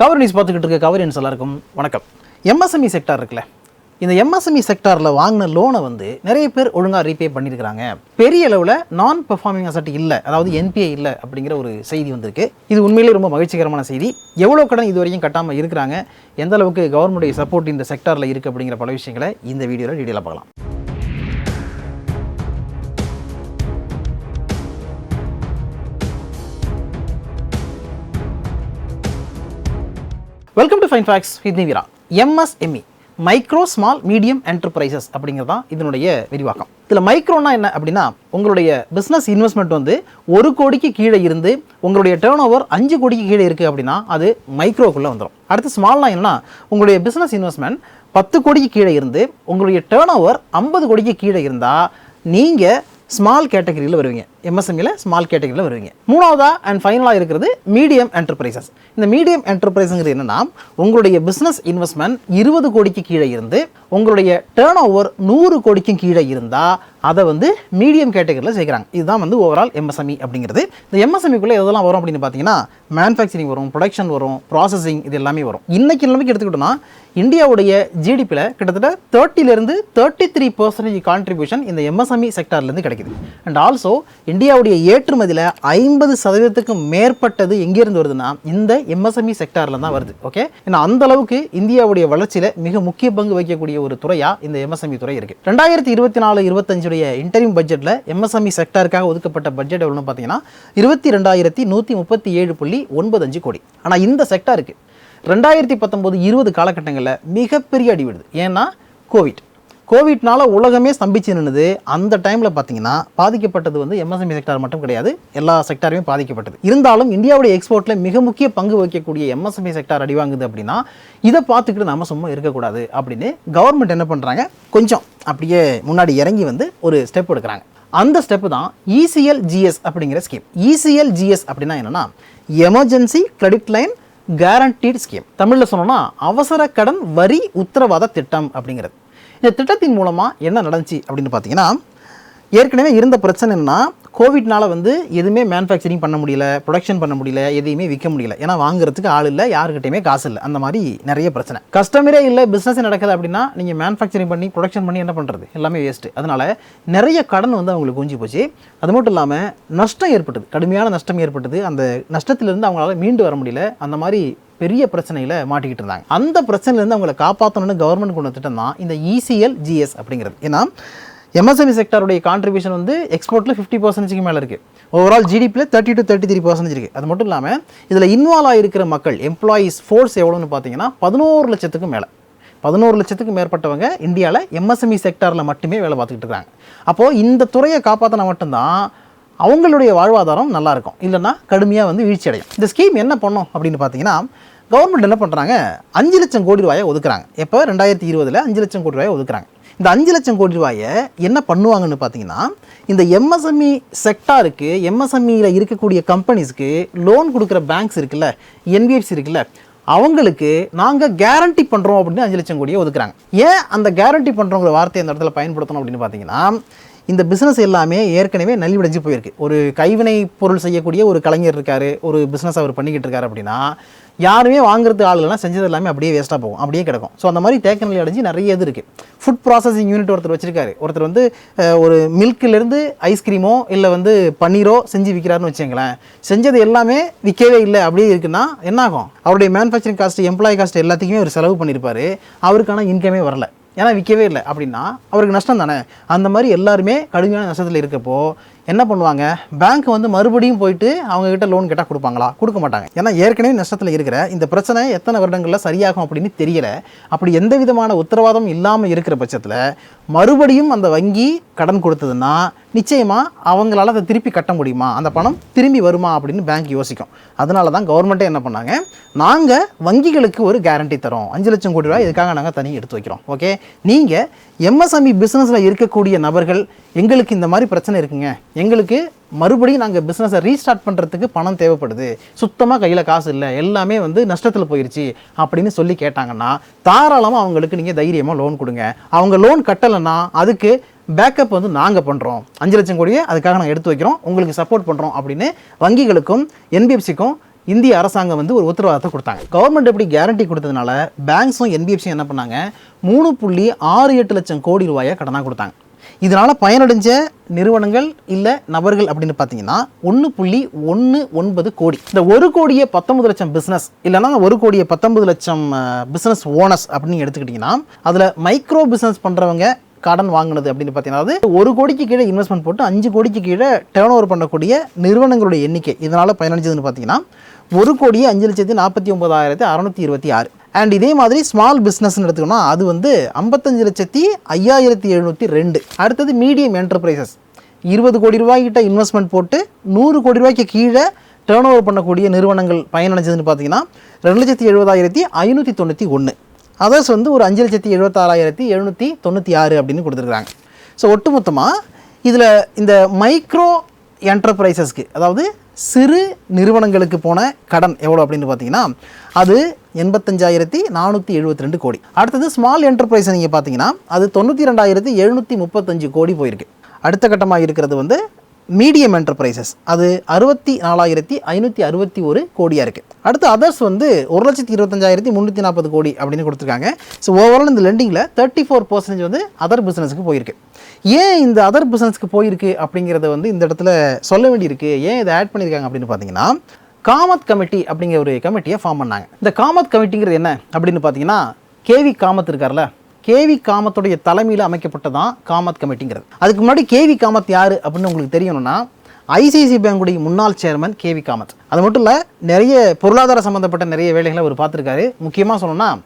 Cover news பார்த்துக்கிட்டு இருக்க கவரியன்ஸ் எல்லாருக்கும் வணக்கம். எம்எஸ்எம்இ செக்டார் இருக்குல்ல. இந்த எம்எஸ்எம்இ செக்டாரில் வாங்கின லோனை வந்து நிறைய பேர் ஒழுங்காக ரீபே பண்ணியிருக்கிறாங்க பெரிய அளவில் நான் பெர்ஃபார்மிங் அசட் இல்லை. அதாவது என்பிஐ இல்லை அப்படிங்கிற ஒரு செய்தி வந்திருக்கு. இது உண்மையிலேயே ரொம்ப மகிழ்ச்சிகரமான செய்தி. எவ்வளோ கடன் இது வரைக்கும் கட்டாமல் இருக்கிறாங்க? எந்த அளவுக்கு கவர்மெண்ட் சப்போர்ட் இந்த செக்டாரில் இருக்குது அப்படிங்கிற பல விஷயங்களை இந்த வீடியோவில் டீட்டெயிலாக பார்க்கலாம். Welcome to fine facts with Nivira MSME micro small medium enterprises அப்படிங்கிறது தான் இதனுடைய விரிவாக்கம். இதில் மைக்ரோனா என்ன அப்படின்னா உங்களுடைய பிஸ்னஸ் இன்வெஸ்ட்மெண்ட் வந்து ஒரு கோடிக்கு கீழே இருந்து உங்களுடைய டேர்ன் ஓவர் அஞ்சு கோடிக்கு கீழே இருக்குது அப்படின்னா அது மைக்ரோக்குள்ளே வந்துடும் அடுத்து ஸ்மால்னா என்னன்னா உங்களுடைய பிஸ்னஸ் இன்வெஸ்ட்மெண்ட் பத்து கோடிக்கு கீழே இருந்து உங்களுடைய டேர்ன் ஓவர் ஐம்பது கோடிக்கு கீழே இருந்தால் நீங்கள் ஸ்மால் கேட்டகரியில் வருவீங்க. எம்எஸ்எம்இல ஸ்மால் கேட்டகரியில் வருவீங்க. மூணாவதா அண்ட் ஃபைனலாக இருக்கிறது மீடியம் என்டர்பிரைசஸ் இந்த மீடியம் என்டர்பிரைஸுங்கிறது என்னன்னா உங்களுடைய பிஸ்னஸ் இன்வெஸ்ட்மெண்ட் இருபது கோடிக்கு கீழே இருந்து உங்களுடைய டேர்ன் ஓவர் நூறு கோடிக்கும் கீழே இருந்தால் அதை வந்து மீடியம் கேட்டகரியில் சேர்க்குறாங்க. இதுதான் வந்து ஓவரால் எம்எஸ்எம்இ அப்படிங்கிறது. இந்த எம்எஸ்எம்இக்குள்ளே எதெல்லாம் வரும் அப்படின்னு பார்த்தீங்கன்னா மேனுஃபேக்சரிங் வரும் ப்ரொடக்ஷன் வரும் ப்ராசஸிங் இது எல்லாமே வரும். இன்றைக்கி நிலைமைக்கு எடுத்துக்கிட்டோம்னா இந்தியாவுடைய ஜிடிபியில் கிட்டத்தட்ட தேர்ட்டிலேருந்து தேர்ட்டி த்ரீ பர்சன்டேஜ் கான்ட்ரிபியூஷன் இந்த எம்எஸ்எம்இ செக்டார்லேருந்து கிடைக்குது. அண்ட் ஆல்சோ இந்தியாவுடைய ஏற்றுமதியில் ஐம்பது சதவீதத்துக்கு மேற்பட்டது எங்கேருந்து வருதுன்னா இந்த எம்எஸ்எம்இ செக்டாரில் தான் வருது ஓகே ஏன்னா அந்த அளவுக்கு இந்தியாவுடைய வளர்ச்சியில் மிக முக்கிய பங்கு வகிக்கக்கூடிய ஒரு துறையாக இந்த எம்எஸ்எம்இ துறை இருக்குது ரெண்டாயிரத்தி இருபத்தி நாலு இருபத்தஞ்சுடைய இன்டரிம் பட்ஜெட்டில் எம்எஸ்எம்இ செக்டாருக்காக ஒதுக்கப்பட்ட பட்ஜெட் எவ்வளோன்னு பார்த்தீங்கன்னா இருபத்தி ரெண்டாயிரத்தி நூற்றி முப்பத்தி ஏழு புள்ளி ஒன்பது அஞ்சு கோடி. ஆனால் இந்த செக்டாருக்கு ரெண்டாயிரத்தி பத்தொம்போது இருபது காலகட்டங்களில் மிகப்பெரிய அடி விடுது ஏன்னா கோவிட் கோவிட்னால உலகமே ஸ்தம்பிச்சு நின்றுது அந்த டைமில் பார்த்தீங்கன்னா பாதிக்கப்பட்டது வந்து எம்எஸ்எம்இ செக்டார் மட்டும் கிடையாது. எல்லா செக்டாருமே பாதிக்கப்பட்டது. இருந்தாலும் இந்தியாவுடைய எக்ஸ்போர்ட்டில் மிக முக்கிய பங்கு வகிக்கக்கூடிய எம்எஸ்எம்இ செக்டார் அடிவாங்குது அப்படின்னா இதை பார்த்துக்கிட்டு நம்ம சும்மா இருக்கக்கூடாது அப்படின்னு கவர்மெண்ட் என்ன பண்ணுறாங்க கொஞ்சம் அப்படியே முன்னாடி இறங்கி வந்து ஒரு ஸ்டெப் எடுக்கிறாங்க. அந்த ஸ்டெப்பு தான் இசிஎல் ஜிஎஸ் அப்படிங்கிற ஸ்கீம் இசிஎல் ஜிஎஸ் அப்படின்னா என்னன்னா emergency credit line guaranteed scheme தமிழில் சொன்னோம்னா அவசர கடன் வரி உத்தரவாத திட்டம் அப்படிங்கிறது. இந்த திட்டத்தின் மூலமாக என்ன நடந்துச்சு அப்படின்னு பார்த்தீங்கன்னா ஏற்கனவே இருந்த பிரச்சனைன்னா கோவிட்னால் வந்து எதுவுமே மேனுஃபேக்சரிங் பண்ண முடியல ப்ரொடக்ஷன் பண்ண முடியல எதையுமே விற்க முடியல. ஏன்னா வாங்குறதுக்கு ஆள் இல்லை யாருக்கிட்டையுமே காசு இல்லை. அந்த மாதிரி நிறைய பிரச்சனை. கஸ்டமரே இல்லை பிஸ்னஸ் நடக்குது அப்படின்னா நீங்கள் மேனுஃபேக்சரிங் பண்ணி ப்ரொடக்ஷன் பண்ணி என்ன பண்ணுறது எல்லாமே வேஸ்ட்டு அதனால நிறைய கடன் வந்து அவங்களுக்கு குஞ்சு போச்சு. அது மட்டும் இல்லாமல் நஷ்டம் ஏற்பட்டது. கடுமையான நஷ்டம் ஏற்பட்டது. அந்த நஷ்டத்திலிருந்து அவங்களால மீண்டு வர முடியல. அந்த மாதிரி பெரிய பிரச்சனையில் மாட்டிக்கிட்டு இருந்தாங்க. அந்த பிரச்சனையிலேருந்து அவங்களை காப்பாற்றணும்னு கவர்மெண்ட் கொண்டு திட்டம் தான் இந்த இசிஎல் ஜிஎஸ் அப்படிங்கிறது. ஏன்னா எம்எஸ்எம்இ செக்டருடைய கான்ட்ரிபியூஷன் வந்து எக்ஸ்போர்ட்டில் ஃபிஃப்டி பர்சன்டேஜ்க்கு மேலே இருக்குது overall ஜிடிபியில் thirty to thirty three percentage இருக்குது அது மட்டும் இல்லாமல் இதில் இன்வால்வ் ஆகிருக்கிற மக்கள் எம்ப்ளாயீஸ் ஃபோர்ஸ் எவ்வளோன்னு பார்த்தீங்கன்னா பதினோரு லட்சத்துக்கு மேலே. பதினோரு லட்சத்துக்கு மேற்பட்டவங்க இந்தியாவில் எம்எஸ்எம்இ செக்டாரில் மட்டுமே வேலை பார்த்துக்கிட்டு இருக்காங்க. அப்போது இந்த துறையை காப்பாற்றினா மட்டும்தான் அவங்களுடைய வாழ்வாதாரம் நல்லா இருக்கும். இல்லைன்னா கடுமையாக வந்து வீழ்ச்சி அடையும். இந்த ஸ்கீம் என்ன பண்ணும் அப்படின்னு பார்த்தீங்கன்னா கவர்மெண்ட் என்ன பண்ணுறாங்க அஞ்சு லட்சம் கோடி ரூபாயை ஒதுக்குறாங்க. எப்போ? ரெண்டாயிரத்தி இருபதில் அஞ்சு லட்சம் கோடி ரூபாயை ஒதுக்குறாங்க. இந்த அஞ்சு லட்சம் கோடி ரூபாயை என்ன பண்ணுவாங்கன்னு பார்த்தீங்கன்னா இந்த எம்எஸ்எம்இ செக்டாருக்கு எம்எஸ்எம்இயில் இருக்கக்கூடிய கம்பெனிஸ்க்கு லோன் கொடுக்குற பேங்க்ஸ் இருக்குல்ல என்பிஎஃப்சி இருக்குல்ல அவங்களுக்கு நாங்கள் கேரண்டி பண்ணுறோம் அப்படின்னு அஞ்சு லட்சம் கோடியை ஒதுக்குறாங்க. ஏன் அந்த கேரண்டி பண்ணுறோங்கிற வார்த்தையை அந்த இடத்துல பயன்படுத்தணும் அப்படின்னு பார்த்தீங்கன்னா இந்த பிஸ்னஸ் எல்லாமே ஏற்கனவே நலிவடைஞ்சு போயிருக்கு. ஒரு கைவினை பொருள் செய்யக்கூடிய ஒரு கலைஞர் இருக்காரு ஒரு பிஸ்னஸ் அவர் பண்ணிக்கிட்டு இருக்காரு அப்படின்னா யாருமே வாங்குறது ஆள் செஞ்சது எல்லாமே அப்படியே வேஸ்ட்டாக போகும் அப்படியே கிடக்கும். ஸோ அந்த மாதிரி தேக்க நிலை அடைஞ்சு நிறைய இது இருக்குது ஃபுட் ப்ராசஸிங் யூனிட் ஒருத்தர் வச்சிருக்காரு. ஒருத்தர் வந்து ஒரு மில்க்லேருந்து ஐஸ்கிரீமோ இல்லை வந்து பன்னீரோ செஞ்சு விற்கிறாருன்னு வச்சுங்களேன் செஞ்சது எல்லாமே விற்கவே இல்லை. அப்படியே இருக்குன்னா என்ன ஆகும்? அவருடைய மேனுஃபேக்சரிங் காஸ்ட் எம்ப்ளாயி காஸ்ட் எல்லாத்துக்குமே ஒரு செலவு பண்ணியிருப்பாரு. அவருக்கான இன்கமே வரல. ஏன்னா விற்கவே இல்லை. அப்படின்னா அவருக்கு நஷ்டம் தானே? அந்த மாதிரி எல்லாருமே கடுமையான நஷ்டத்தில் இருக்கப்போ என்ன பண்ணுவாங்க? பேங்க் வந்து மறுபடியும் போயிட்டு அவங்கக்கிட்ட லோன் கேட்டால் கொடுப்பாங்களா? கொடுக்க மாட்டாங்க. ஏன்னா ஏற்கனவே நஷ்டத்தில் இருக்கிற இந்த பிரச்சனை எத்தனை வருடங்களில் சரியாகும் அப்படின்னு தெரியல. அப்படி எந்த விதமான உத்தரவாதம் இல்லாமல் இருக்கிற பட்சத்தில் மறுபடியும் அந்த வங்கி கடன் கொடுத்ததுன்னா நிச்சயமாக அவங்களால அதை திருப்பி கட்ட முடியுமா? அந்த பணம் திரும்பி வருமா அப்படின்னு பேங்க் யோசிக்கும். அதனால தான் கவர்மெண்ட்டே என்ன பண்ணாங்க? நாங்கள் வங்கிகளுக்கு ஒரு கேரண்டி தரோம். அஞ்சு லட்சம் கோடி ரூபாய் இதுக்காக நாங்கள் தனி எடுத்து வைக்கிறோம். ஓகே நீங்கள் எம்எஸ்எம்இ பிஸ்னஸில் இருக்கக்கூடிய நபர்கள் எங்களுக்கு இந்த மாதிரி பிரச்சனை இருக்குங்க. எங்களுக்கு மறுபடியும் நாங்கள் பிஸ்னஸை ரீஸ்டார்ட் பண்ணுறதுக்கு பணம் தேவைப்படுது. சுத்தமாக கையில் காசு இல்லை. எல்லாமே வந்து நஷ்டத்தில் போயிடுச்சு அப்படின்னு சொல்லி கேட்டாங்கன்னா தாராளமாக அவங்களுக்கு நீங்கள் தைரியமாக லோன் கொடுங்க. அவங்க லோன் கட்டலைன்னா அதுக்கு பேக்கப் வந்து நாங்கள் பண்ணுறோம் அஞ்சு லட்சம் கோடியே அதுக்காக நாங்கள் எடுத்து வைக்கிறோம். உங்களுக்கு சப்போர்ட் பண்ணுறோம் அப்படின்னு வங்கிகளுக்கும் என்பிஎஃப்சிக்கும் இந்திய அரசாங்கம் வந்து ஒரு உத்தரவாதத்தை கொடுத்தாங்க. கவர்மெண்ட் எப்படி கேரண்டி கொடுத்ததுனால பேங்க்ஸும் என்பிஎஃப்சியும் என்ன பண்ணாங்க? மூணு புள்ளி ஆறு எட்டு லட்சம் கோடி ரூபாயை கடனாக கொடுத்தாங்க. இதனால் பயனடைஞ்ச நிறுவனங்கள் இல்லை நபர்கள் அப்படின்னு பார்த்தீங்கன்னா ஒன்று புள்ளி ஒன்று ஒன்பது கோடி. இந்த ஒரு கோடியே பத்தொன்பது லட்சம் பிஸ்னஸ் இல்லைன்னா ஒரு கோடியே பத்தொன்பது லட்சம் பிஸ்னஸ் ஓனர்ஸ் அப்படின்னு எடுத்துக்கிட்டிங்கன்னா அதில் மைக்ரோ பிஸ்னஸ் பண்ணுறவங்க கடன் வாங்கினது அப்படின்னு பார்த்தீங்கன்னா ஒரு கோடிக்கு கீழே இன்வெஸ்ட்மெண்ட் போட்டு அஞ்சு கோடிக்கு கீழே டேர்ன் ஓவர் பண்ணக்கூடிய நிறுவனங்களுடைய எண்ணிக்கை இதனால் பயனடைஞ்சதுன்னு பார்த்தீங்கன்னா ஒரு கோடியே அஞ்சு லட்சத்தி நாற்பத்தி ஒன்பதாயிரத்தி அறநூற்றி இருபத்தி ஆறு. அண்ட் இதே மாதிரி ஸ்மால் பிஸ்னஸ்னு எடுத்துக்கோன்னா அது வந்து ஐம்பத்தஞ்சு லட்சத்தி ஐயாயிரத்தி எழுநூற்றி ரெண்டு. அடுத்தது மீடியம் என்டர்பிரைசஸ் இருபது கோடி ரூபாய்கிட்ட இன்வெஸ்ட்மெண்ட் போட்டு நூறு கோடி ரூபாய்க்கு கீழே டேர்ன் ஓவர் பண்ணக்கூடிய நிறுவனங்கள் பயனடைஞ்சதுன்னு பார்த்தீங்கன்னா ரெண்டு லட்சத்தி எழுபதாயிரத்தி ஐநூற்றி தொண்ணூற்றி ஒன்று அதர்ஸ் வந்து ஒரு அஞ்சு லட்சத்தி எழுபத்தாறாயிரத்தி எழுநூற்றி தொண்ணூற்றி ஆறு அப்படின்னு கொடுத்துருக்காங்க ஸோ ஒட்டுமொத்தமாக இதில் இந்த மைக்ரோ என்டர்பிரைசஸ்க்கு அதாவது சிறு நிறுவனங்களுக்கு போன கடன் எவ்வளோ அப்படின்னு பார்த்தீங்கன்னா அது எண்பத்தஞ்சாயிரத்தி நானூற்றி எழுபத்தி ரெண்டு கோடி. அடுத்தது ஸ்மால் என்டர்பிரைஸ் நீங்கள் பார்த்தீங்கன்னா அது தொண்ணூற்றி ரெண்டாயிரத்தி எழுநூற்றி முப்பத்தஞ்சு கோடி போயிருக்கு. அடுத்த கட்டமாக இருக்கிறது வந்து மீடியம் என்டர்பிரைசஸ் அது அறுபத்தி நாலாயிரத்தி ஐநூற்றி அறுபத்தி ஒரு கோடியாக இருக்குது அடுத்து அதர்ஸ் வந்து ஒரு லட்சத்தி இருபத்தஞ்சாயிரத்தி முந்நூற்றி நாற்பது கோடி அப்படின்னு கொடுத்துருக்காங்க. ஸோ ஓவரால் இந்த லெண்டிங்கில் தேர்ட்டி ஃபோர் பர்சன்டேஜ் வந்து அதர் பிஸ்னஸுக்கு போயிருக்கு. ஏன் இந்த அதர் பிஸ்னஸ்க்கு போயிருக்கு அப்படிங்கிறத வந்து இந்த இடத்துல சொல்ல வேண்டியிருக்கு. ஏன் இதை ஆட் பண்ணியிருக்காங்க அப்படின்னு பார்த்தீங்கன்னா காமத் கமிட்டி அப்படிங்கிற ஒரு கமிட்டியை ஃபார்ம் பண்ணாங்க. இந்த காமத் கமிட்டிங்கிறது என்ன அப்படின்னு பார்த்தீங்கன்னா கேவி காமத் இருக்கார்ல கேவி காமத்துடைய தலைமையில் அமைக்கப்பட்டதான் காமத் கமிட்டிங்கிறது. அதுக்கு முன்னாடி கேவி காமத் யார் அப்படின்னு உங்களுக்கு தெரியணும்னா ஐசிஐசி பேங்குடைய முன்னாள் சேர்மன் கேவி காமத். அது மட்டும் இல்லை நிறைய பொருளாதார சம்மந்தப்பட்ட நிறைய வேலைகளை அவர் பார்த்துருக்காரு. முக்கியமாக சொல்லணும்னா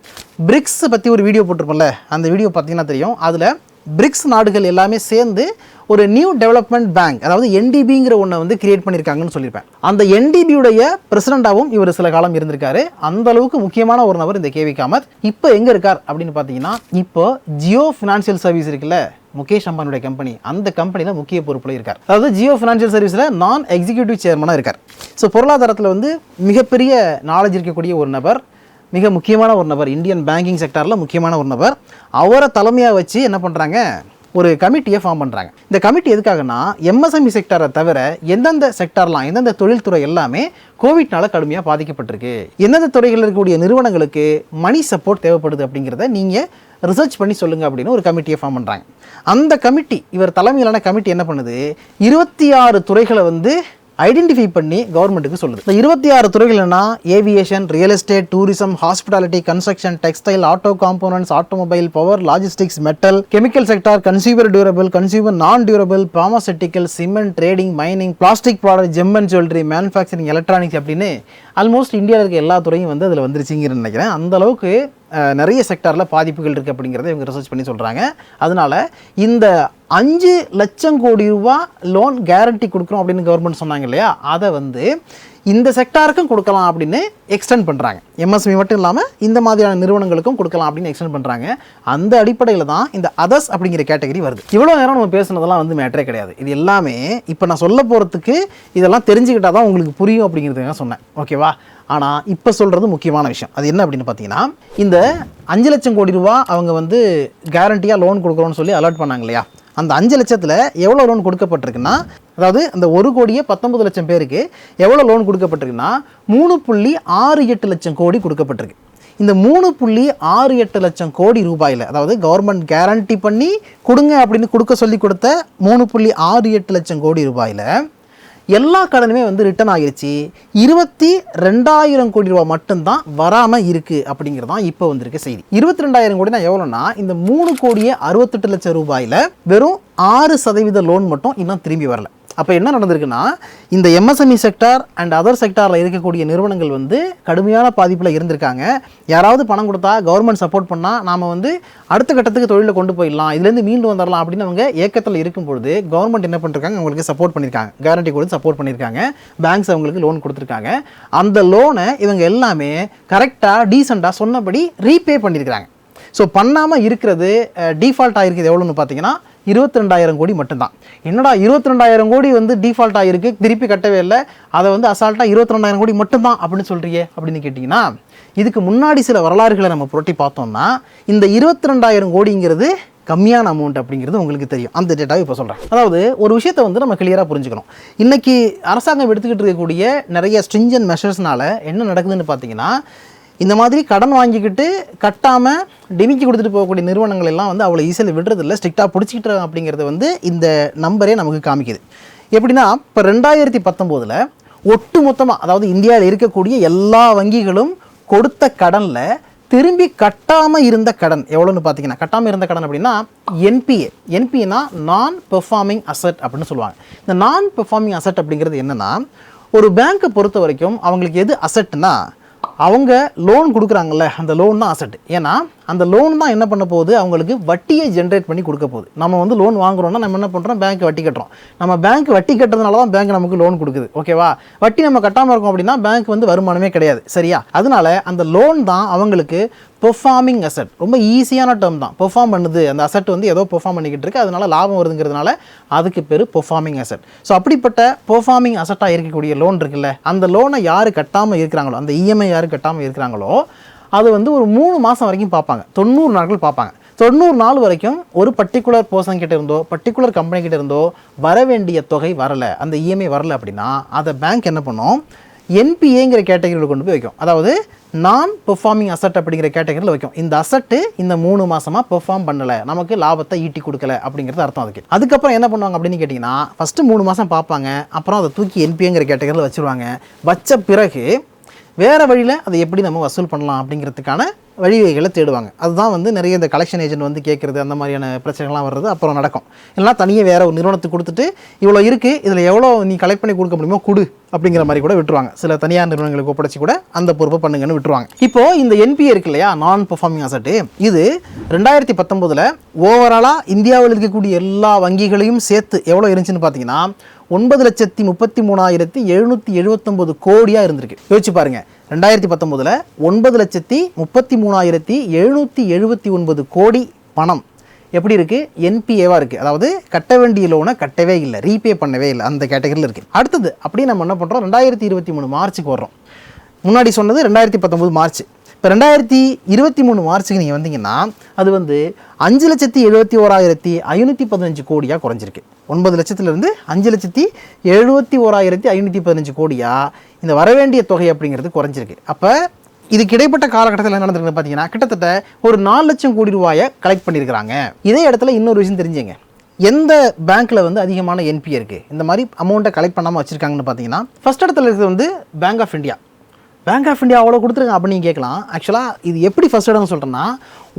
பிரிக்ஸ் பற்றி ஒரு வீடியோ போட்டிருப்போம்ல அந்த வீடியோ பார்த்தீங்கன்னா தெரியும். அதில் பிரிக்ஸ் நாடுகள் எல்லாமே சேர்ந்து ஒரு நியூ டெவலப்மெண்ட் பேங்க் அதாவது என்டிபிங்கிற ஒன்றை வந்து கிரியேட் பண்ணியிருக்காங்கன்னு சொல்லியிருப்பேன். அந்த என்டிபியுடைய பிரசிடண்டாகவும் இவர் சில காலம் இருந்திருக்காரு. அந்த அளவுக்கு முக்கியமான ஒரு நபர் இந்த கேவி காமத். இப்போ எங்கே இருக்கார் அப்படின்னு பார்த்தீங்கன்னா இப்போ ஜியோ ஃபினான்ஷியல் சர்வீஸ் இருக்குல்ல முகேஷ் அம்பானுடைய கம்பெனி அந்த கம்பெனியில் முக்கிய பொறுப்பில் இருக்கார். அதாவது ஜியோ ஃபினான்ஷியல் சர்வீஸில் நான் எக்ஸிக்யூட்டிவ் சேர்மனாக இருக்கார். ஸோ பொருளாதாரத்தில் வந்து மிகப்பெரிய நாலேஜ் இருக்கக்கூடிய ஒரு நபர். மிக முக்கியமான ஒரு நபர் இந்தியன் பேங்கிங் செக்டாரில் முக்கியமான ஒரு நபர். அவரை தலைமையாக வச்சு என்ன பண்ணுறாங்க ஒரு கமிட்டியை ஃபார்ம் பண்ணுறாங்க இந்த கமிட்டி எதுக்காகனா எம்எஸ்எம்இ செக்டாரை தவிர எந்தெந்த செக்டார்லாம் எந்தெந்த தொழில்துறை எல்லாமே கோவிட்னால கடுமையாக பாதிக்கப்பட்டிருக்கு. எந்தெந்த துறைகளில் இருக்கக்கூடிய நிறுவனங்களுக்கு மணி சப்போர்ட் தேவைப்படுது அப்படிங்கிறத நீங்கள் ரிசர்ச் பண்ணி சொல்லுங்க அப்படின்னு ஒரு கமிட்டியை ஃபார்ம் பண்ணுறாங்க அந்த கமிட்டி இவர் தலைமையிலான கமிட்டி என்ன பண்ணுது? இருபத்தி ஆறு துறைகளை வந்து ஐடென்டிஃபை பண்ணி கவர்மெண்ட்டுக்கு சொல்லுது. இந்த இருபத்தி ஆறு துறைகள்னா aviation real estate tourism hospitality construction textile auto components automobile power logistics metal chemical sector consumer durable consumer non durable pharmaceutical cement trading mining plastic product gem and jewellery manufacturing electronics அப்படின்னு almost இந்தியாவில் இருக்க எல்லா துறையும் வந்து அதில் வந்துருச்சுங்கன்னு நினைக்கிறேன். அந்த அளவுக்கு நிறைய செக்டாரில் பாதிப்புகள் இருக்குது அப்படிங்கிறத இவங்க ரிசர்ச் பண்ணி சொல்கிறாங்க அதனால இந்த அஞ்சு லட்சம் கோடி ரூபா லோன் கேரண்டி கொடுக்குறோம் அப்படின்னு கவர்மெண்ட் சொன்னாங்க இல்லையா? அதை வந்து இந்த செக்டாருக்கும் கொடுக்கலாம் அப்படின்னு எக்ஸ்டெண்ட் பண்ணுறாங்க எம்எஸ்எம்இ மட்டும் இல்லாமல் இந்த மாதிரியான நிறுவனங்களுக்கும் கொடுக்கலாம் அப்படின்னு எக்ஸ்டெண்ட் பண்ணுறாங்க அந்த அடிப்படையில் தான் இந்த அதர்ஸ் அப்படிங்கிற கேட்டகரி வருது. இவ்வளோ நேரம் நம்ம பேசுனதெல்லாம் வந்து மேட்டரே கிடையாது. இது எல்லாமே இப்போ நான் சொல்ல போகிறதுக்கு இதெல்லாம் தெரிஞ்சுக்கிட்டா தான் உங்களுக்கு புரியும் அப்படிங்கிறதுக்காக சொன்னேன். ஓகேவா ஆனால் இப்போ சொல்கிறது முக்கியமான விஷயம். அது என்ன அப்படின்னு பார்த்தீங்கன்னா இந்த அஞ்சு லட்சம் கோடி ரூபா அவங்க வந்து கேரண்டியாக லோன் கொடுக்குறோன்னு சொல்லி அலர்ட் பண்ணாங்க இல்லையா? அந்த அஞ்சு லட்சத்தில் எவ்வளோ லோன் கொடுக்கப்பட்டிருக்குன்னா அதாவது அந்த ஒரு கோடியே பத்தொன்பது லட்சம் பேருக்கு எவ்வளோ லோன் கொடுக்கப்பட்டிருக்குன்னா மூணு புள்ளி ஆறு எட்டு லட்சம் கோடி கொடுக்கப்பட்டிருக்கு. இந்த மூணு புள்ளி ஆறு எட்டு லட்சம் கோடி ரூபாயில் அதாவது கவர்மெண்ட் கேரண்டி பண்ணி கொடுங்க அப்படின்னு கொடுக்க சொல்லி கொடுத்த மூணு புள்ளி ஆறு எட்டு லட்சம் கோடி ரூபாயில் எல்லா கடனுமே வந்து ரிட்டர்ன் ஆகிருச்சு. இருபத்தி ரெண்டாயிரம் கோடி ரூபாய் மட்டும்தான் வராமல் இருக்குது அப்படிங்கிறது தான் இப்போ வந்திருக்க செய்தி. இருபத்தி ரெண்டாயிரம் கோடினா எவ்வளோன்னா இந்த மூணு கோடியே அறுபத்தெட்டு லட்சம் ரூபாயில் வெறும் ஆறு சதவீத லோன் மட்டும் இன்னும் திரும்பி வரல. அப்போ என்ன நடந்திருக்குன்னா இந்த எம்எஸ்எம்இ செக்டார் அண்ட் அதர் செக்டாரில் இருக்கக்கூடிய நிறுவனங்கள் வந்து கடுமையான பாதிப்பில் இருந்திருக்காங்க. யாராவது பணம் கொடுத்தா கவர்மெண்ட் சப்போர்ட் பண்ணால் நாம் வந்து அடுத்த கட்டத்துக்கு தொழிலில் கொண்டு போயிடலாம் இதுலேருந்து மீண்டு வந்துடலாம் அப்படின்னு அவங்க ஏக்கத்தில் இருக்கும் பொழுது கவர்மெண்ட் என்ன பண்ணிருக்காங்க அவங்களுக்கு சப்போர்ட் பண்ணியிருக்காங்க கேரண்டி கொடுத்து சப்போர்ட் பண்ணியிருக்காங்க பேங்க்ஸ் அவங்களுக்கு லோன் கொடுத்துருக்காங்க. அந்த லோனை இவங்க எல்லாமே கரெக்டாக டீசெண்டாக சொன்னபடி ரீபே பண்ணியிருக்கிறாங்க ஸோ பண்ணாமல் இருக்கிறது டிஃபால்ட் ஆகிருக்குது எவ்வளோன்னு பார்த்தீங்கன்னா இருபத்தி ரெண்டாயிரம் கோடி மட்டும்தான். என்னடா இருபத்தி ரெண்டாயிரம் கோடி வந்து டிஃபால்ட் ஆகிருக்கு திருப்பி கட்டவே இல்லை அதை வந்து அசால்ட்டாக இருபத்தி ரெண்டாயிரம் கோடி மட்டும்தான் அப்படின்னு சொல்கிறியே அப்படின்னு கேட்டிங்கன்னா இதுக்கு முன்னாடி சில வரலாறுகளை நம்ம புரட்டி பார்த்தோம்னா இந்த இருபத்தி ரெண்டாயிரம் கோடிங்கிறது கம்மியான அமௌண்ட் அப்படிங்கிறது உங்களுக்கு தெரியும். அந்த டேட்டாவை இப்போ சொல்கிறேன் அதாவது ஒரு விஷயத்தை வந்து நம்ம கிளியராக புரிஞ்சுக்கணும். இன்றைக்கி அரசாங்கம் எடுத்துக்கிட்டு இருக்கக்கூடிய நிறைய ஸ்ட்ரிஞ்சன் மெஷர்ஸ்னால என்ன நடக்குதுன்னு பார்த்தீங்கன்னா இந்த மாதிரி கடன் வாங்கிக்கிட்டு கட்டாமல் டிமிக்கி கொடுத்துட்டு போகக்கூடிய நிறுவனங்கள் எல்லாம் வந்து அவ்வளோ ஈஸியில் விடுறதில்ல. ஸ்ட்ரிக்டாக பிடிச்சிக்கிட்டு அப்படிங்கிறது வந்து இந்த நம்பரே நமக்கு காமிக்குது. எப்படின்னா இப்போ ரெண்டாயிரத்தி பத்தொம்போதில் ஒட்டு மொத்தமாக அதாவது இந்தியாவில் இருக்கக்கூடிய எல்லா வங்கிகளும் கொடுத்த கடனில் திரும்பி கட்டாமல் இருந்த கடன் எவ்வளோன்னு பார்த்தீங்கன்னா கட்டாமல் இருந்த கடன் அப்படின்னா என்பிஏ என்பிஏனா நான் பெர்ஃபார்மிங் அசட் அப்படின்னு சொல்லுவாங்க. இந்த நான் பெர்ஃபார்மிங் அசட் அப்படிங்கிறது என்னென்னா ஒரு பேங்க்கை பொறுத்த வரைக்கும் அவங்களுக்கு எது அசட்னா அவங்க லோன் கொடுக்குறாங்கல்ல அந்த லோன் தான் அசட் ஏன்னா அந்த லோன் தான் என்ன பண்ண போகுது? அவங்களுக்கு வட்டியை ஜென்ரேட் பண்ணி கொடுக்க போகுது. நம்ம வந்து லோன் வாங்குறோம்னா நம்ம என்ன பண்ணுறோம் பேங்க் வட்டி கட்டுறோம். நம்ம பேங்க் வட்டி கட்டுறதுனால தான் பேங்க் நமக்கு லோன் கொடுக்குது. ஓகேவா வட்டி நம்ம கட்டாமல் இருக்கோம் அப்படின்னா பேங்க் வந்து வருமானமே கிடையாது. சரியா? அதனால அந்த லோன் தான் அவங்களுக்கு பெர்ஃபார்மிங் அசட் ரொம்ப ஈஸியான டேர்ம் தான். பெர்ஃபார்ம் பண்ணுது. அந்த அசட் வந்து ஏதோ பெர்ஃபார்ம் பண்ணிக்கிட்டு இருக்கு. அதனால லாபம் வருதுங்கிறதுனால அதுக்கு பேர் பெர்ஃபார்மிங் அசட் ஸோ அப்படிப்பட்ட பெர்ஃபார்மிங் அசட்டாக இருக்கக்கூடிய லோன் இருக்குல்ல அந்த லோனை யார் கட்டாமல் இருக்கிறாங்களோ அந்த இஎம்ஐ யார் கட்டாமல் இருக்கிறாங்களோ அது வந்து ஒரு மூணு மாதம் வரைக்கும் பார்ப்பாங்க. தொண்ணூறு நாட்கள் பார்ப்பாங்க. தொண்ணூறு நாள் வரைக்கும் ஒரு பர்டிகுலர் பர்சன் கிட்ட இருந்தோ பர்டிகுலர் கம்பெனி கிட்ட இருந்தோ வர வேண்டிய தொகை வரலை. அந்த இஎம்ஐ வரலை அப்படின்னா அதை பேங்க் என்ன பண்ணும்? என்பிஏங்கிற கேட்டகரியில் கொண்டு போய் வைக்கும். அதாவது நான் பெர்ஃபார்மிங் அசட் அப்படிங்கிற கேட்டகரியில் வைக்கும். இந்த அசட்டு இந்த மூணு மாதமாக பெர்ஃபார்ம் பண்ணலை. நமக்கு லாபத்தை ஈட்டி கொடுக்கல அப்படிங்கிறது அர்த்தம் அதுக்கு. அதுக்கப்புறம் என்ன பண்ணுவாங்க அப்படின்னு கேட்டிங்கன்னா ஃபஸ்ட்டு மூணு மாதம் பார்ப்பாங்க. அப்புறம் அதை தூக்கி என்பிஏங்கிற கேட்டகரியில் வச்சுருவாங்க. வச்ச பிறகு வேறு வழியில் அதை எப்படி நம்ம வசூல் பண்ணலாம் அப்படிங்கிறதுக்கான வழிவகைகளை தேடுவாங்க. அதுதான் வந்து நிறைய இந்த கலெக்ஷன் ஏஜென்ட் வந்து கேட்குறது அந்த மாதிரியான பிரச்சனைகள்லாம் வர்றது அப்புறம் நடக்கும். இல்லைனா தனியாக வேறு ஒரு நிறுவனத்துக்கு கொடுத்துட்டு இவ்வளோ இருக்குது இதில் எவ்வளோ நீ கலெக்ட் பண்ணி கொடுக்க முடியுமோ கொடு அப்படிங்கிற மாதிரி கூட விட்டுருவாங்க. சில தனியார் நிறுவனங்களுக்கு ஒப்படைச்சி கூட அந்த பொறுப்பை பண்ணுங்கன்னு விட்டுருவாங்க. இப்போ இந்த என்பிஏ இருக்கு இல்லையா நான் பெர்ஃபார்மிங் அசட்டு இது ரெண்டாயிரத்தி பத்தொம்போதில் ஓவராலாக இந்தியாவில் இருக்கக்கூடிய எல்லா வங்கிகளையும் சேர்த்து எவ்வளோ இருந்துச்சுன்னு பார்த்தீங்கன்னா ஒன்பது லட்சத்தி முப்பத்தி மூணாயிரத்தி எழுநூற்றி எழுபத்தொம்போது கோடியாக இருந்திருக்கு. யோசிச்சு பாருங்கள் ரெண்டாயிரத்தி பத்தொம்போதில் ஒன்பது லட்சத்தி முப்பத்தி மூணாயிரத்தி எழுநூற்றி எழுபத்தி ஒன்பது கோடி பணம். எப்படி இருக்குது என்பிஏவாக இருக்குது அதாவது கட்ட வேண்டிய லோனை கட்டவே இல்லை. ரீபே பண்ணவே இல்லை. அந்த கேட்டகரியில் இருக்குது அடுத்தது அப்படியே நம்ம என்ன பண்ணுறோம் ரெண்டாயிரத்தி இருபத்தி மூணு மார்ச்சுக்கு வர்றோம். முன்னாடி சொன்னது ரெண்டாயிரத்தி பத்தொம்போது மார்ச் இப்போ ரெண்டாயிரத்தி இருபத்தி மூணு மார்ச்சுக்கு நீங்கள் வந்தீங்கன்னா அது வந்து அஞ்சு லட்சத்தி எழுபத்தி ஓராயிரத்தி ஐநூற்றி பதினஞ்சு கோடியாக குறைஞ்சிருக்கு. ஒன்பது லட்சத்துலேருந்து அஞ்சு லட்சத்தி எழுபத்தி ஓராயிரத்தி ஐநூற்றி பதினஞ்சு கோடியாக இந்த வரவேண்டிய தொகை அப்படிங்கிறது குறைஞ்சிருக்கு. அப்போ இதுக்கு இடைப்பட்ட காலகட்டத்தில் என்ன நடந்திருக்கு பார்த்தீங்கன்னா கிட்டத்தட்ட ஒரு நாலு லட்சம் கோடி ரூபாயை கலெக்ட் பண்ணியிருக்கிறாங்க. இதே இடத்துல இன்னொரு விஷயம் தெரிஞ்சுங்க. எந்த பேங்க்கில் வந்து அதிகமான என்பி இருக்குது இந்த மாதிரி அமௌண்ட்டை கலெக்ட் பண்ணாமல் வச்சுருக்காங்கன்னு பார்த்தீங்கன்னா ஃபர்ஸ்ட் இடத்துல இருக்கிறது வந்து bank of India bank of India அவ்வளோ கொடுத்துருங்க அப்படின்னு கேட்கலாம். ஆக்சுவலாக இது எப்படி ஃபர்ஸ்ட் இடம்னு சொல்கிறேன்னா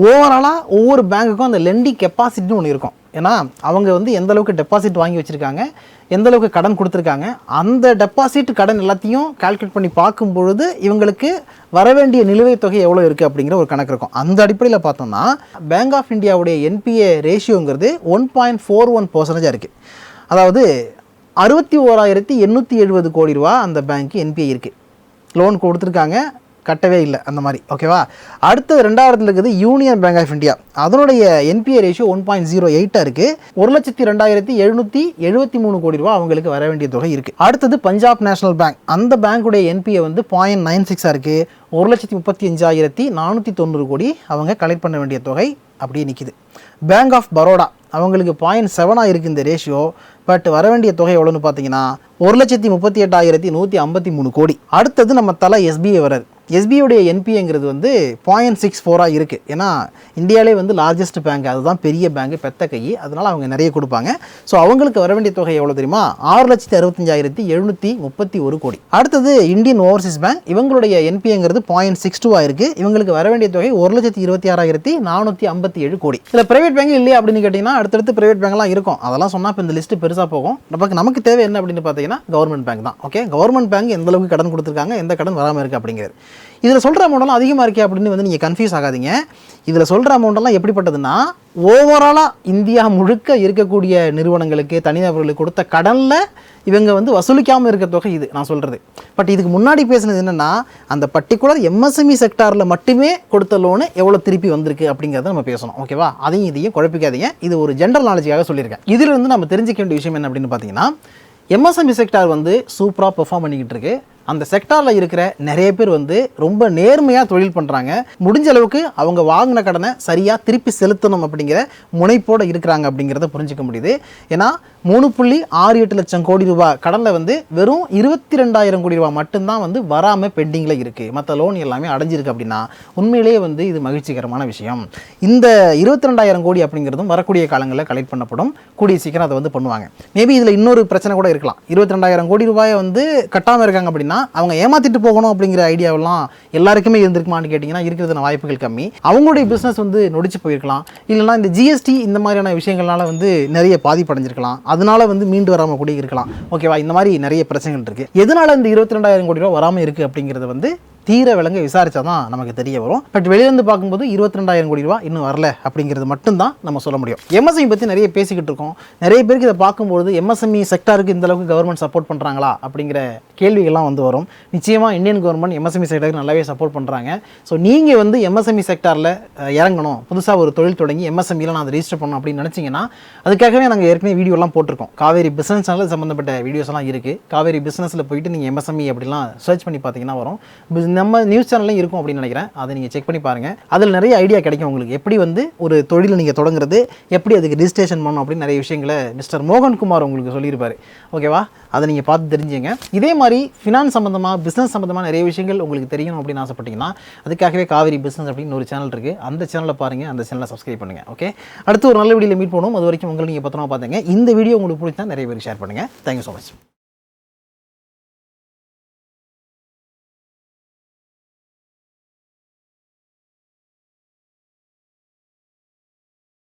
ஓவராலாக ஒவ்வொரு பேங்க்குக்கும் அந்த லெண்டிங் கெப்பாசிட்டின்னு ஒன்று இருக்கும். ஏன்னா அவங்க வந்து எந்த அளவுக்கு டெபாசிட் வாங்கி வச்சுருக்காங்க எந்த அளவுக்கு கடன் கொடுத்துருக்காங்க அந்த டெபாசிட் கடன் எல்லாத்தையும் கால்குலேட் பண்ணி பார்க்கும் பொழுது இவங்களுக்கு வர வேண்டிய நிலுவைத் தொகை எவ்வளோ இருக்குது அப்படிங்கிற ஒரு கணக்கு இருக்கும். அந்த அடிப்படையில் பார்த்தோம்னா பேங்க் ஆஃப் இந்தியாவுடைய என்பிஏ ரேஷியோங்கிறது ஒன் பாயிண்ட் ஃபோர் ஒன் பர்சன்டேஜாக இருக்குது அதாவது அறுபத்தி ஓராயிரத்தி எண்ணூற்றி எழுபது கோடி ரூபா அந்த பேங்க்கு என்பிஐ இருக்குது லோன் கொடுத்துருக்காங்க கட்டவே இல்லை அந்த மாதிரி. ஓகேவா அடுத்தது ரெண்டாயிரத்தில் இருக்குது யூனியன் பேங்க் ஆஃப் இந்தியா அதனுடைய NPA ratio one point zero எயிட்டாக இருக்குது ஒரு லட்சத்தி ரெண்டாயிரத்தி எழுநூற்றி எழுபத்தி மூணு கோடி ரூபா அவங்களுக்கு வர வேண்டிய தொகை இருக்குது அடுத்தது பஞ்சாப் நேஷனல் பேங்க் அந்த பேங்க்குடைய என்பிஏ வந்து பாயிண்ட் நைன் சிக்ஸாக இருக்குது ஒரு லட்சத்தி முப்பத்தி அஞ்சாயிரத்தி நானூற்றி தொண்ணூறு கோடி அவங்க கலெக்ட் பண்ண வேண்டிய தொகை அப்படியே நிற்கிது பேங்க் ஆஃப் பரோடா அவங்களுக்கு பாயிண்ட் செவனாக இருக்குது இந்த ரேஷியோ பட் வர வேண்டிய தொகை எவ்வளோன்னு பார்த்தீங்கன்னா ஒரு லட்சத்தி முப்பத்தி எட்டாயிரத்தி நூற்றி ஐம்பத்தி மூணு கோடி. அடுத்தது நம்ம தலை எஸ்பிஐ வராது எஸ்பிஐடைய என்பிங்கிறது வந்து பாயிண்ட் சிக்ஸ் ஃபோராக இருக்குது ஏன்னா இந்தியாவிலே வந்து லார்ஜஸ்ட் பேங்க் அதுதான் பெரிய பேங்க் பெத்த கை. அதனால் அவங்க நிறைய கொடுப்பாங்க. ஸோ அவங்களுக்கு வர வேண்டிய தொகை எவ்வளோ தெரியுமா? ஆறு லட்சத்தி அறுபத்தஞ்சாயிரத்தி எழுநூற்றி முப்பத்தி ஒரு கோடி. அடுத்தது இந்தியன் ஓவர்சீஸ் பேங்க் இவங்களுடைய என்பிங்கிறது பாயிண்ட் சிக்ஸ் டூவாக இருக்குது இவங்களுக்கு வர வேண்டிய தொகை ஒரு லட்சத்தி இருபத்தி ஆறாயிரத்தி நானூற்றி ஐம்பத்தி ஏழு கோடி. இதில் ப்ரைவேட் பேங்க் இல்லையா அப்படின்னு கேட்டிங்கன்னா அடுத்தடுத்து ப்ரைவேட் பேங்க்லாம் இருக்கும். அதெல்லாம் சொன்னால் இப்போ இந்த லிஸ்ட்டு பெருசாக போகும். நமக்கு நமக்கு தேவை என்ன அப்படின்னு பார்த்தீங்கன்னா கவர்மெண்ட் பேங்க் தான். ஓகே கவர்மெண்ட் பேங்க் எந்த அளவுக்கு கடன் கொடுத்துருக்காங்க எந்த கடன் வராமல் இருக்குது அப்படிங்கிறது. இதில் சொல்கிற அமௌண்ட்லாம் அதிகமாக இருக்கே அப்படின்னு வந்து நீங்கள் கன்ஃபியூஸ் ஆகாதீங்க. இதில் சொல்கிற அமௌண்ட்டெல்லாம் எப்படிப்பட்டதுன்னா ஓவராலாக இந்தியா முழுக்க இருக்கக்கூடிய நிறுவனங்களுக்கு தனிநபர்களுக்கு கொடுத்த கடனில் இவங்க வந்து வசூலிக்காமல் இருக்க தொகை இது நான் சொல்கிறது பட் இதுக்கு முன்னாடி பேசினது என்னென்னா அந்த பர்டிகுலர் எம்எஸ்எம்இ செக்டாரில் மட்டுமே கொடுத்த லோனு எவ்வளோ திருப்பி வந்திருக்கு அப்படிங்கிறத நம்ம பேசணும். ஓகேவா அதையும் இதையும் குழப்பிக்காதீங்க. இது ஒரு ஜென்ரல் நாலேஜுக்காக சொல்லியிருக்கேன். இதில் இருந்து நம்ம தெரிஞ்சிக்க வேண்டிய விஷயம் என்ன அப்படின்னு பார்த்தீங்கன்னா எம்எஸ்எம்இ செக்டார் வந்து சூப்பராக பெர்ஃபார்ம் பண்ணிக்கிட்டு இருக்கு. அந்த செக்டாரில் இருக்கிற நிறைய பேர் வந்து ரொம்ப நேர்மையாக தொழில் பண்ணுறாங்க முடிஞ்ச அளவுக்கு அவங்க வாங்கின கடனை சரியாக திருப்பி செலுத்தணும் அப்படிங்கிற முனைப்போடு இருக்கிறாங்க அப்படிங்கிறத புரிஞ்சிக்க முடியுது. ஏன்னா மூணு புள்ளி ஆறு எட்டு லட்சம் கோடி ரூபாய் கடனில் வந்து வெறும் இருபத்தி ரெண்டாயிரம் கோடி ரூபாய் மட்டும்தான் வந்து வராமல் பெண்டிங்கில் இருக்குது மற்ற லோன் எல்லாமே அடைஞ்சிருக்கு அப்படின்னா உண்மையிலேயே வந்து இது மகிழ்ச்சிகரமான விஷயம். இந்த இருபத்தி ரெண்டாயிரம் கோடி அப்படிங்கிறதும் வரக்கூடிய காலங்களில் கலெக்ட் பண்ணப்படும். கூடிய சீக்கிரம் அதை வந்து பண்ணுவாங்க. மேபி இதில் இன்னொரு பிரச்சனை கூட இருக்கலாம். இருபத்தி ரெண்டாயிரம் கோடி ரூபாயை வந்து கட்டாமல் இருக்காங்க அப்படின்னா அவங்க ஏமாத்திட்டு போகணும் அப்படிங்கிற ஐடியாவெல்லாம் எல்லாருக்குமே இருந்திருக்குமான்னு கேட்டிங்கன்னா இருக்கிறதுன வாய்ப்புகள் கம்மி. அவங்களுடைய பிஸ்னஸ் வந்து நொடிச்சு போயிருக்கலாம். இல்லைனா இந்த ஜிஎஸ்டி இந்த மாதிரியான விஷயங்கள்னால வந்து நிறைய பாதிப்படைஞ்சிருக்கலாம். அதனால வந்து மீண்டு வராமல் கூட இருக்கலாம். ஓகேவா இந்த மாதிரி நிறைய பிரச்சனைகள் இருக்குது எதனால இந்த இருபத்தி ரெண்டாயிரம் கோடி ரூபா வராமல் இருக்குது அப்படிங்கிறத வந்து தீர விலங்க விசாரிச்சா தான் நமக்கு தெரிய வரும். பட் வெளியிலேருந்து பார்க்கும்போது இருபத்தி ரெண்டாயிரம் கோடி ரூபா இன்னும் வரல அப்படிங்கிறது மட்டும்தான் நம்ம சொல்ல முடியும். எம்எஸ்எம்இ பற்றி நிறைய பேசிக்கிட்டு இருக்கோம். நிறைய பேருக்கு இதை பார்க்கும்போது எம்எஸ்எம்இ செக்டாருக்கு இந்த அளவுக்கு கவர்மெண்ட் சப்போர்ட் பண்ணுறாங்களா அப்படிங்கிற கேள்விகள்லாம் வந்து வரும். நிச்சயமாக இந்தியன் கவர்மெண்ட் எம்எஸ்எம்இ செக்டருக்கு நல்லாவே சப்போர்ட் பண்ணுறாங்க ஸோ நீங்கள் வந்து எம்எஸ்எம்இ செக்டாரில் இறங்கணும். புதுசாக ஒரு தொழில் தொடங்கி எம்எஸ்எம்இல நான் அதை ரிஜிஸ்டர் பண்ணணும் அப்படின்னு நினச்சிங்கன்னா அதுக்காகவே நாங்கள் ஏற்கனவே வீடியோலாம் போட்டிருக்கோம். காவேரி பிஸ்னஸ் சேனல் சம்மந்தப்பட்ட வீடியோஸ்லாம் இருக்குது காவேரி பிஸ்னஸில் போயிட்டு நீங்கள் எம்எஸ்எம்இ அப்படிலாம் சர்ச் பண்ணி பார்த்தீங்கன்னா வரும். நம்ம நியூஸ் சேனல்லையும் இருக்கும் அப்படின்னு நினைக்கிறேன். அதை நீங்கள் செக் பண்ணி பாருங்கள் அதில் நிறைய ஐடியா கிடைக்கும் உங்களுக்கு. எப்படி வந்து ஒரு தொழிலை நீங்கள் தொடங்குறது எப்படி அதுக்கு ரிஜிஸ்ட்ரேஷன் பண்ணணும் அப்படின்னு நிறைய விஷயங்களை மிஸ்டர் மோகன்குமார் உங்களுக்கு சொல்லியிருப்பார். ஓகேவா அதை நீங்கள் பார்த்து தெரிஞ்சுங்க. இதே மாதிரி ஃபினான்ஸ் சம்மந்தமாக பிஸ்னஸ் சம்மந்தமாக நிறைய விஷயங்கள் உங்களுக்கு தெரியணும் அப்படின்னு ஆசைப்பட்டீங்கன்னா அதுக்காகவே காவேரி பிஸ்னஸ் அப்படின்னு ஒரு சேனல் இருக்குது அந்த சேனலை பாருங்கள் அந்த சேனலை சப்ஸ்கிரைப் பண்ணுங்கள் ஓகே அடுத்து ஒரு நல்ல வீடியோவில் மீட் பண்ணுவோம் அது வரைக்கும் உங்களை நீங்கள் பத்திரமா பார்த்துங்க. இந்த வீடியோ உங்களுக்கு பிடிச்சா நிறைய பேர் ஷேர் பண்ணுங்கள் தேங்க்யூ ஸோ மச்